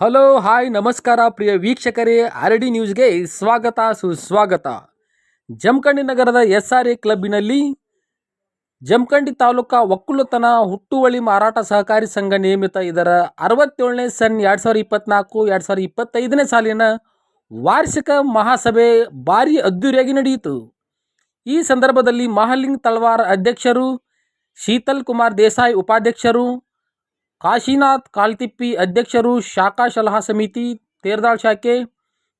Hello, hi, ನಮಸ್ಕಾರ ಪ್ರಿಯ ವೀಕ್ಷಕರೇ, R D ನ್ಯೂಸ್ಗೆ ಸ್ವಾಗತ, ಸುಸ್ವಾಗತ. ಜಮಖಂಡಿ ನಗರದ ಎಸ್ ಆರ್ ಎ ಕ್ಲಬ್ಬಿನಲ್ಲಿ ಜಮಖಂಡಿ ತಾಲೂಕಾ ಒಕ್ಕಲುತನ ಹುಟ್ಟುವಳಿ ಮಾರಾಟ ಸಹಕಾರಿ ಸಂಘ ನಿಯಮಿತ ಇದರ ಅರವತ್ತೇಳನೇ ಸನ್ ಎರಡು ಸಾವಿರದ ಇಪ್ಪತ್ನಾಲ್ಕು, ಎರಡು ಸಾವಿರದ ಇಪ್ಪತ್ತೈದನೇ ಸಾಲಿನ ವಾರ್ಷಿಕ ಮಹಾಸಭೆ ಭಾರಿ ಅದ್ದೂರಿಯಾಗಿ ನಡೆಯಿತು. ಈ ಸಂದರ್ಭದಲ್ಲಿ ಮಹಾಲಿಂಗ್ ತಳವಾರ ಅಧ್ಯಕ್ಷರು, ಶೀತಲ್ ಕುಮಾರ್ ದೇಸಾಯಿ ಉಪಾಧ್ಯಕ್ಷರು, ಕಾಶಿನಾಥ್ ಕಾಲ್ತಿಪ್ಪಿ ಅಧ್ಯಕ್ಷರು, ಶಾಖಾ ಸಲಹಾ ಸಮಿತಿ ತೇರ್ದಾಳ್ ಶಾಖೆ,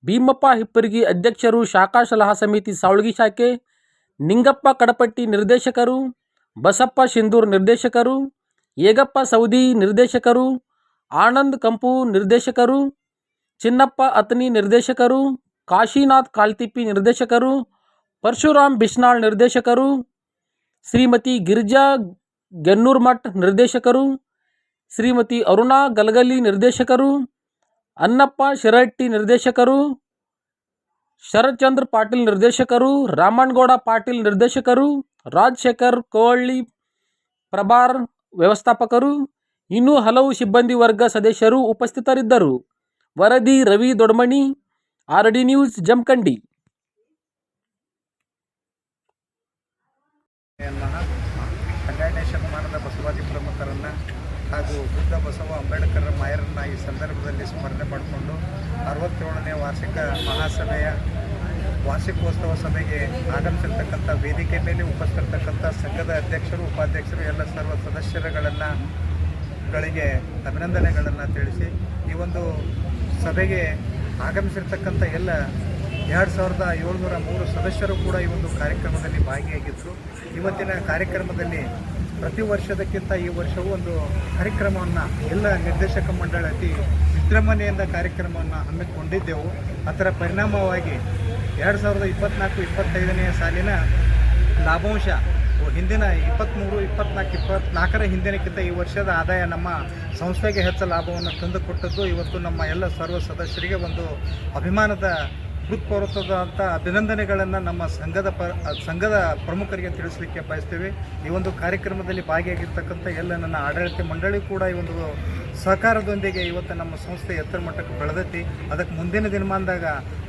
ಭೀಮಪ್ಪ ಹಿಪ್ಪರ್ಗಿ ಅಧ್ಯಕ್ಷರು, ಶಾಖಾ ಸಲಹಾ ಸಮಿತಿ ಸಾವಳಗಿ ಶಾಖೆ, ನಿಂಗಪ್ಪ ಕಡಪಟ್ಟಿ ನಿರ್ದೇಶಕರು ಬಸಪ್ಪ ಸಿಂಧೂರ್ ನಿರ್ದೇಶಕರು, ಏಗಪ್ಪ ಸೌದಿ ನಿರ್ದೇಶಕರು, ಆನಂದ್ ಕಂಪು ನಿರ್ದೇಶಕರು, ಚಿನ್ನಪ್ಪ ಅತ್ನಿ ನಿರ್ದೇಶಕರು, ಕಾಶಿನಾಥ್ ಕಾಲ್ತಿಪ್ಪಿ ನಿರ್ದೇಶಕರು, ಪರಶುರಾಮ್ ಬಿಸ್ನಾಳ್ ನಿರ್ದೇಶಕರು, ಶ್ರೀಮತಿ ಗಿರಿಜಾ ಗೆನ್ನೂರ್ಮಠ್ ನಿರ್ದೇಶಕರು, ಶ್ರೀಮತಿ ಅರುಣಾ ಗಲಗಲಿ ನಿರ್ದೇಶಕರು ಅನ್ನಪ್ಪ ಶಿರಟ್ಟಿ ನಿರ್ದೇಶಕರು ಶರತ್ಚಂದ್ರ ಪಾಟೀಲ್ ನಿರ್ದೇಶಕರು ರಾಮಣ್ಗೌಡ ಪಾಟೀಲ್ ನಿರ್ದೇಶಕರು ರಾಜಶೇಖರ್ ಕೋಹಳ್ಳಿ ಪ್ರಭಾರ್ ವ್ಯವಸ್ಥಾಪಕರು ಇನ್ನೂ ಹಲವು ಸಿಬ್ಬಂದಿ ವರ್ಗ ಸದಸ್ಯರು ಉಪಸ್ಥಿತರಿದ್ದರು ವರದಿ Ravi Dodmani R D news Jamkhandi ಬಸವಾದಿ ಪ್ರಮುಖರನ್ನು ಹಾಗೂ ಬುದ್ಧ ಬಸವ ಅಂಬೇಡ್ಕರ್ ಮಾಯರನ್ನ ಈ ಸಂದರ್ಭದಲ್ಲಿ ಸ್ಮರಣೆ ಮಾಡಿಕೊಂಡು ಅರವತ್ತೇಳನೇ ವಾರ್ಷಿಕ ಮಹಾಸಭೆಯ ವಾರ್ಷಿಕೋತ್ಸವ ಸಭೆಗೆ ಆಗಮಿಸಿರ್ತಕ್ಕಂಥ ವೇದಿಕೆ ಮೇಲೆ ಉಪಸ್ಥಿರ್ತಕ್ಕಂಥ ಸಂಘದ ಅಧ್ಯಕ್ಷರು, ಉಪಾಧ್ಯಕ್ಷರು, ಎಲ್ಲ ಸರ್ವ ಸದಸ್ಯರುಗಳನ್ನು ಗಳಿಗೆ ಅಭಿನಂದನೆಗಳನ್ನು ತಿಳಿಸಿ ಈ ಒಂದು ಸಭೆಗೆ ಆಗಮಿಸಿರ್ತಕ್ಕಂಥ ಎಲ್ಲ ಎರಡು ಸಾವಿರದ ಏಳ್ನೂರ ಮೂರು ಸದಸ್ಯರು ಕೂಡ ಈ ಒಂದು ಕಾರ್ಯಕ್ರಮದಲ್ಲಿ ಭಾಗಿಯಾಗಿದ್ದರು ಇವತ್ತಿನ ಕಾರ್ಯಕ್ರಮದಲ್ಲಿ ಪ್ರತಿ ವರ್ಷದಕ್ಕಿಂತ ಈ ವರ್ಷವೂ ಒಂದು ಕಾರ್ಯಕ್ರಮವನ್ನು ಎಲ್ಲ ನಿರ್ದೇಶಕ ಮಂಡಳಿ ಅತಿ ವಿಜೃಂಭಣೆಯಿಂದ ಕಾರ್ಯಕ್ರಮವನ್ನು ಹಮ್ಮಿಕೊಂಡಿದ್ದೆವು. ಅದರ ಪರಿಣಾಮವಾಗಿ ಎರಡು ಸಾವಿರದ ಇಪ್ಪತ್ತ್ನಾಲ್ಕು ಇಪ್ಪತ್ತೈದನೆಯ ಸಾಲಿನ ಲಾಭಾಂಶ ಹಿಂದಿನ ಇಪ್ಪತ್ತ್ಮೂರು ಇಪ್ಪತ್ನಾಲ್ಕು, ಇಪ್ಪತ್ನಾಲ್ಕರ ಹಿಂದಿನಕ್ಕಿಂತ ಈ ವರ್ಷದ ಆದಾಯ ನಮ್ಮ ಸಂಸ್ಥೆಗೆ ಹೆಚ್ಚು ಲಾಭವನ್ನು ತಂದುಕೊಟ್ಟದ್ದು. ಇವತ್ತು ನಮ್ಮ ಎಲ್ಲ ಸರ್ವ ಸದಸ್ಯರಿಗೆ ಒಂದು ಅಭಿಮಾನದ ಹೃತ್ಪೂರ್ವಕವಾದಂಥ ಅಭಿನಂದನೆಗಳನ್ನು ನಮ್ಮ ಸಂಘದ ಪ ಸಂಘದ ಪ್ರಮುಖರಿಗೆ ತಿಳಿಸಲಿಕ್ಕೆ ಬಯಸ್ತೇವೆ. ಈ ಒಂದು ಕಾರ್ಯಕ್ರಮದಲ್ಲಿ ಭಾಗಿಯಾಗಿರ್ತಕ್ಕಂಥ ಎಲ್ಲ ನನ್ನ ಆಡಳಿತ ಮಂಡಳಿ ಕೂಡ ಈ ಒಂದು ಸಹಕಾರದೊಂದಿಗೆ ಇವತ್ತು ನಮ್ಮ ಸಂಸ್ಥೆ ಎತ್ತರ ಮಟ್ಟಕ್ಕೆ ಬೆಳೆದೈತಿ. ಅದಕ್ಕೆ ಮುಂದಿನ ದಿನಮಾನದಾಗ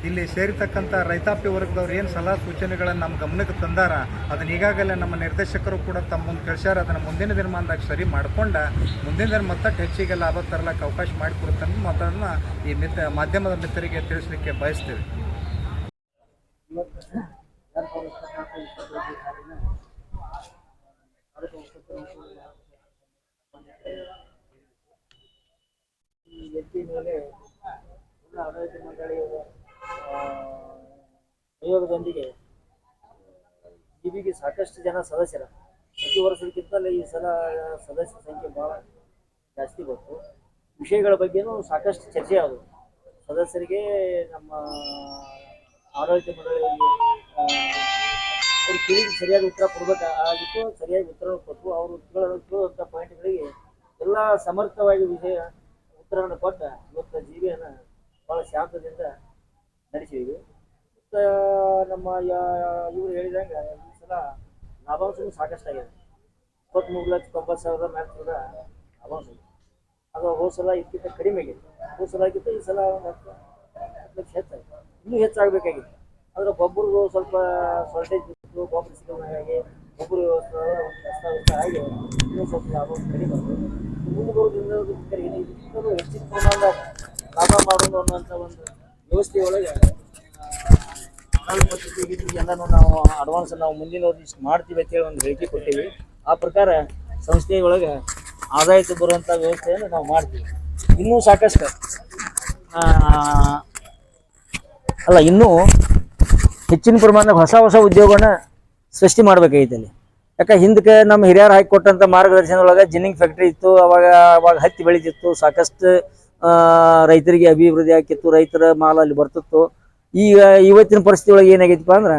ಇಲ್ಲಿ ಸೇರಿತಕ್ಕಂಥ ರೈತಾಪಿ ವರ್ಗದವ್ರು ಏನು ಸಲಹಾ ಸೂಚನೆಗಳನ್ನು ನಮ್ಮ ಗಮನಕ್ಕೆ ತಂದಾರ, ಅದನ್ನು ಈಗಾಗಲೇ ನಮ್ಮ ನಿರ್ದೇಶಕರು ಕೂಡ ತಮ್ಮ ಮುಂದೆ ಕಳಿಸ್ಯಾರ ಅದನ್ನು ಮುಂದಿನ ದಿನಮಾನದಾಗ ಸರಿ ಮಾಡಿಕೊಂಡ ಮುಂದಿನ ದಿನ ಮತ್ತಷ್ಟು ಹೆಚ್ಚಿಗೆ ಲಾಭ ತರಲಿಕ್ಕೆ ಅವಕಾಶ ಮಾಡಿಕೊಡುತ್ತೆ ಮಾತನ್ನು ಈ ಮಿತ್ರ, ಮಾಧ್ಯಮದ ಮಿತ್ರರಿಗೆ ತಿಳಿಸಲಿಕ್ಕೆ ಬಯಸ್ತೀವಿ. ಈ ಆಡಳಿತ ಮಂಡಳಿಯ ಜಿಬಿಗೆ ಸಾಕಷ್ಟು ಜನ ಸದಸ್ಯರ. ಪ್ರತಿ ವರ್ಷಕ್ಕಿಂತಲೇ ಈ ಸಲ ಸದಸ್ಯರ ಸಂಖ್ಯೆ ಬಹಳ ಜಾಸ್ತಿ ಬಂತು. ವಿಷಯಗಳ ಬಗ್ಗೆನೂ ಸಾಕಷ್ಟು ಚರ್ಚೆ ಆದವು ಸದಸ್ಯರಿಗೆ ನಮ್ಮ ಆಡಳಿತ ಮಂಡಳಿಯಲ್ಲಿ ಅವ್ರು ಕೇಳಿದ ಸರಿಯಾಗಿ ಉತ್ತರ ಕೊಡಬೇಕಾಗಿತ್ತು, ಸರಿಯಾಗಿ ಉತ್ತರ ಕೊಟ್ಟು ಅವರು ಕೇಳುವಂಥ ಪಾಯಿಂಟ್ಗಳಿಗೆ ಎಲ್ಲ ಸಮರ್ಥವಾಗಿ ವಿಷಯ ಉತ್ತರವನ್ನು ಕೊಟ್ಟ ಇವತ್ತು ಜೀವಿಯನ್ನು ಭಾಳ ಶಾಂತದಿಂದ ನಡೆಸಿದ್ವಿ ಮತ್ತು, ನಮ್ಮ ಇವರು ಹೇಳಿದಂಗೆ ಈ ಸಲ ಲಾಭಾಂಶವೂ ಸಾಕಷ್ಟು ಆಗಿದೆ. ಇಪ್ಪತ್ತ್ಮೂರು ಲಕ್ಷ ತೊಂಬತ್ತು ಸಾವಿರದ ನಾಲ್ಕು ಲಾಭಾಂಶ. ಅದು ಹೋದ ಸಲ ಇದಕ್ಕಿಂತ ಕಡಿಮೆ ಆಗಿದೆ ಹೋದ ಸಲ ಆಗಿತ್ತು, ಈ ಸಲ ಒಂದು ಹತ್ತು ಲಕ್ಷ ಹೆಚ್ಚಾಗಿದೆ. ಇನ್ನೂ ಹೆಚ್ಚಾಗಬೇಕಾಗಿತ್ತು ಆದರೆ ಒಬ್ಬರಿಗೂ ಸ್ವಲ್ಪ ಶಾರ್ಟೇಜ್ ಇತ್ತು, ಗೊಬ್ಬರ ಸಿಗೋದಾಗಿ ವ್ಯವಸ್ಥೆ ಕಷ್ಟ ಆಗಿ ಇನ್ನೂ ಸ್ವಲ್ಪ ಲಾಭ ಕಡಿಮೆ ಬಂತು ಮುಂದೆ ಬರೋದ್ರಿಂದ ಇನ್ನೂ ಹೆಚ್ಚಿನ ಪ್ರಮಾಣದ ಲಾಭ ಮಾಡೋದು ಅನ್ನೋಂಥ ಒಂದು ವ್ಯವಸ್ಥೆಯೊಳಗೆ ಒಳಗೆ ಎಲ್ಲನೂ ನಾವು ಅಡ್ವಾನ್ಸ್ ನಾವು ಮುಂದಿನ ವರ್ಷ ಮಾಡ್ತೀವಿ ಅಂತೇಳಿ ಒಂದು ಹೇಳಿಕೆ ಕೊಟ್ಟಿವಿ. ಆ ಪ್ರಕಾರ ಸಂಸ್ಥೆಯೊಳಗೆ ಆದಾಯಕ್ಕೆ ಬರುವಂಥ ವ್ಯವಸ್ಥೆಯನ್ನು ನಾವು ಮಾಡ್ತೀವಿ. ಇನ್ನೂ ಸಾಕಷ್ಟು ಅಲ್ಲ, ಇನ್ನೂ ಹೆಚ್ಚಿನ ಪ್ರಮಾಣದಾಗ ಹೊಸ ಹೊಸ ಉದ್ಯೋಗನ ಸೃಷ್ಟಿ ಮಾಡ್ಬೇಕಾಗೈತೆ ಅಲ್ಲಿ. ಯಾಕೆ ಹಿಂದಕ್ಕೆ ನಮ್ಮ ಹಿರಿಯರು ಹಾಕಿ ಕೊಟ್ಟಂಥ ಮಾರ್ಗದರ್ಶನದೊಳಗೆ ಜಿನ್ನಿಂಗ್ ಫ್ಯಾಕ್ಟ್ರಿ ಇತ್ತು, ಅವಾಗ ಅವಾಗ ಹತ್ತಿ ಬೆಳೀತಿತ್ತು ಸಾಕಷ್ಟು ರೈತರಿಗೆ ಅಭಿವೃದ್ಧಿ ಆಕಿತ್ತು ರೈತರ ಮಾಲ ಅಲ್ಲಿ ಬರ್ತಿತ್ತು. ಈಗ ಇವತ್ತಿನ ಪರಿಸ್ಥಿತಿ ಒಳಗೆ ಏನಾಗೈತಪ್ಪ ಅಂದ್ರೆ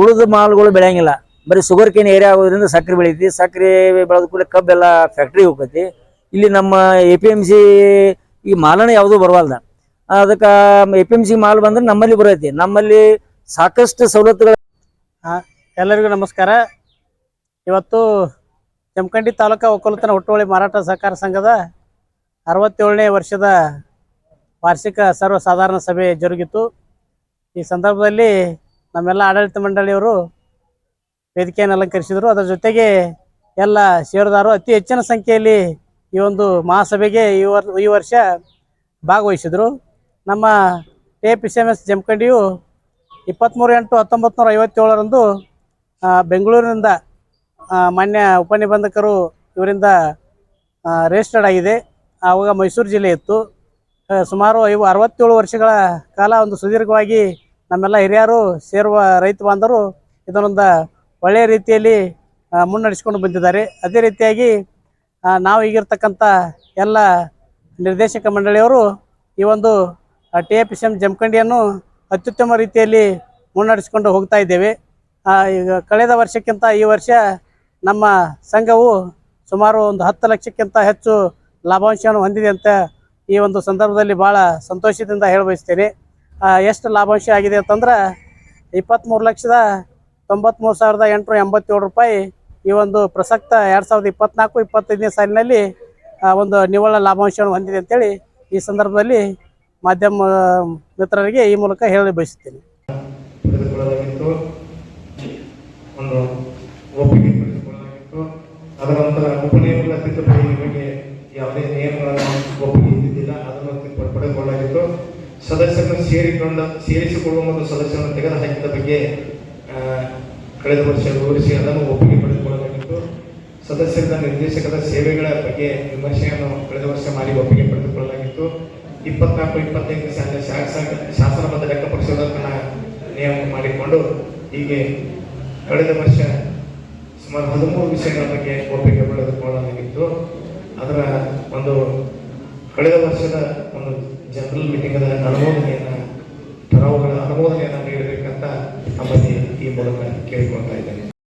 ಉಳಿದ ಮಾಲ್ಗಳು ಬೆಳೆಯಂಗಿಲ್ಲ. ಬರೀ ಶುಗರ್ ಕೇನ್ ಏರಿಯಾ ಆಗೋದ್ರಿಂದ ಸಕ್ಕರೆ ಬೆಳೀತಿ ಸಕ್ಕರೆ ಬೆಳೆದ ಕೂಡ ಕಬ್ಬೆಲ್ಲ ಫ್ಯಾಕ್ಟ್ರಿ ಹೋಗ್ತೈತಿ. ಇಲ್ಲಿ ನಮ್ಮ ಎ ಪಿ ಎಂ ಸಿ ಈ ಮಾಲನ ಯಾವುದೂ ಬರವಲ್ದ. ಅದಕ್ಕೆ ಎ ಪಿ ಎಂ ಸಿ ಮಾಲ್ ಬಂದ್ರೆ ನಮ್ಮಲ್ಲಿ ಬರೈತಿ. ನಮ್ಮಲ್ಲಿ ಸಾಕಷ್ಟು ಸವಲತ್ತುಗಳು ಎಲ್ಲರಿಗೂ ನಮಸ್ಕಾರ. ಇವತ್ತು ಜಮಖಂಡಿ ತಾಲೂಕಾ ಒಕ್ಕಲತನ ಹುಟ್ಟುವಳಿ ಮಾರಾಟ ಸಹಕಾರ ಸಂಘದ ಅರವತ್ತೇಳನೇ ವರ್ಷದ ವಾರ್ಷಿಕ ಸರ್ವಸಾಧಾರಣ ಸಭೆ ಜರುಗಿತು. ಈ ಸಂದರ್ಭದಲ್ಲಿ ನಮ್ಮೆಲ್ಲ ಆಡಳಿತ ಮಂಡಳಿಯವರು ವೇದಿಕೆಯನ್ನು ಅಲಂಕರಿಸಿದರು. ಅದರ ಜೊತೆಗೆ ಎಲ್ಲ ಷೇರುದಾರರು ಅತಿ ಹೆಚ್ಚಿನ ಸಂಖ್ಯೆಯಲ್ಲಿ ಈ ಒಂದು ಮಹಾಸಭೆಗೆ ಈ ವರ್ಷ ಭಾಗವಹಿಸಿದರು. ನಮ್ಮ K P C M S ಜಮಖಂಡಿಯು ಇಪ್ಪತ್ತ್ಮೂರು ಎಂಟು ಹತ್ತೊಂಬತ್ತು ನೂರ ಐವತ್ತೇಳರಂದು ಬೆಂಗಳೂರಿನಿಂದ ಮಾನ್ಯ ಉಪನಿಬಂಧಕರು ಇವರಿಂದ ರಿಜಿಸ್ಟರ್ಡ್ ಆಗಿದೆ. ಆವಾಗ ಮೈಸೂರು ಜಿಲ್ಲೆ ಇತ್ತು. ಸುಮಾರು ಐವ, ಅರವತ್ತೇಳು ವರ್ಷಗಳ ಕಾಲ ಒಂದು ಸುದೀರ್ಘವಾಗಿ ನಮ್ಮೆಲ್ಲ ಹಿರಿಯರು ಸೇರುವ ರೈತ ಬಾಂಧವರು ಇದನ್ನೊಂದು ಒಳ್ಳೆಯ ರೀತಿಯಲ್ಲಿ ಮುನ್ನಡೆಸಿಕೊಂಡು ಬಂದಿದ್ದಾರೆ. ಅದೇ ರೀತಿಯಾಗಿ ನಾವು ಈಗಿರ್ತಕ್ಕಂಥ ಎಲ್ಲ ನಿರ್ದೇಶಕ ಮಂಡಳಿಯವರು ಈ ಒಂದು T A P C M ಜಮಖಂಡಿಯನ್ನು ಅತ್ಯುತ್ತಮ ರೀತಿಯಲ್ಲಿ ಮುನ್ನಡೆಸಿಕೊಂಡು ಹೋಗ್ತಾ ಇದ್ದೇವೆ. ಈಗ ಕಳೆದ ವರ್ಷಕ್ಕಿಂತ ಈ ವರ್ಷ ನಮ್ಮ ಸಂಘವು ಸುಮಾರು ಒಂದು ಹತ್ತು ಲಕ್ಷಕ್ಕಿಂತ ಹೆಚ್ಚು ಲಾಭಾಂಶವನ್ನು ಹೊಂದಿದೆ ಅಂತ ಈ ಒಂದು ಸಂದರ್ಭದಲ್ಲಿ ಭಾಳ ಸಂತೋಷದಿಂದ ಹೇಳಬಯಸ್ತೇನೆ. ಎಷ್ಟು ಲಾಭಾಂಶ ಆಗಿದೆ ಅಂತಂದ್ರೆ ಇಪ್ಪತ್ತ್ಮೂರು ಲಕ್ಷದ ತೊಂಬತ್ತ್ಮೂರು ಸಾವಿರದ ಎಂಟುನೂರ ಎಂಬತ್ತೇಳು ರೂಪಾಯಿ ಈ ಒಂದು ಪ್ರಸಕ್ತ ಎರಡು ಸಾವಿರದ ಇಪ್ಪತ್ನಾಲ್ಕು, ಇಪ್ಪತ್ತೈದನೇ ಸಾಲಿನಲ್ಲಿ ಒಂದು ನಿವ್ವಳ ಲಾಭಾಂಶವನ್ನು ಹೊಂದಿದೆ ಅಂತೇಳಿ ಈ ಸಂದರ್ಭದಲ್ಲಿ ಮಾಧ್ಯಮ ಮಿತ್ರರಿಗೆ ಈ ಮೂಲಕ ಹೇಳಿ ಬಯಸುತ್ತೇನೆ. ಅದರ ನಂತರ ಬಗ್ಗೆ ಯಾವುದೇ ಅದನ್ನು ಸದಸ್ಯರನ್ನು ಸೇರಿಕೊಂಡ, ಸೇರಿಸಿಕೊಳ್ಳುವ ಮತ್ತು ಸದಸ್ಯರನ್ನು ತೆಗೆದುಹಾಕಿದ ಬಗ್ಗೆ ಕಳೆದ ವರ್ಷ ವಿವರಿಸಿ ಅದನ್ನು ಒಪ್ಪಿಗೆ ಪಡೆದುಕೊಳ್ಳಲಾಗಿತ್ತು. ಸದಸ್ಯರ ನಿರ್ದೇಶಕರ ಸೇವೆಗಳ ಬಗ್ಗೆ ವಿಮರ್ಶೆಯನ್ನು ಕಳೆದ ವರ್ಷ ಮಾಡಿ ಒಪ್ಪಿಗೆ ಪಡೆದುಕೊಳ್ಳಲಾಗಿತ್ತು. ಇಪ್ಪತ್ನಾಲ್ಕು ಇಪ್ಪತ್ತೈದು ಶಾಸನಬದ್ಧ ಲೆಕ್ಕ ಪಕ್ಷದನ್ನು ನಿಯಮ ಮಾಡಿಕೊಂಡು ಹೀಗೆ ಕಳೆದ ವರ್ಷ ಸುಮಾರು ಹದಿಮೂರು ವಿಷಯಗಳ ಬಗ್ಗೆ ಒಪ್ಪಿಗೆ ಪಡೆದುಕೊಳ್ಳಲಾಗಿತ್ತು ಅದರ ಒಂದು ಕಳೆದ ವರ್ಷದ ಒಂದು ಜನರಲ್ ಮೀಟಿಂಗ್ ಅನುಮೋದನೆಯನ್ನು ಅನುಮೋದನೆಯನ್ನು ನೀಡಬೇಕಂತ ನಮ್ಮಲ್ಲಿ ಈ ಮೂಲಕ ಕೇಳಿಕೊಳ್ತಾ ಇದ್ದಾರೆ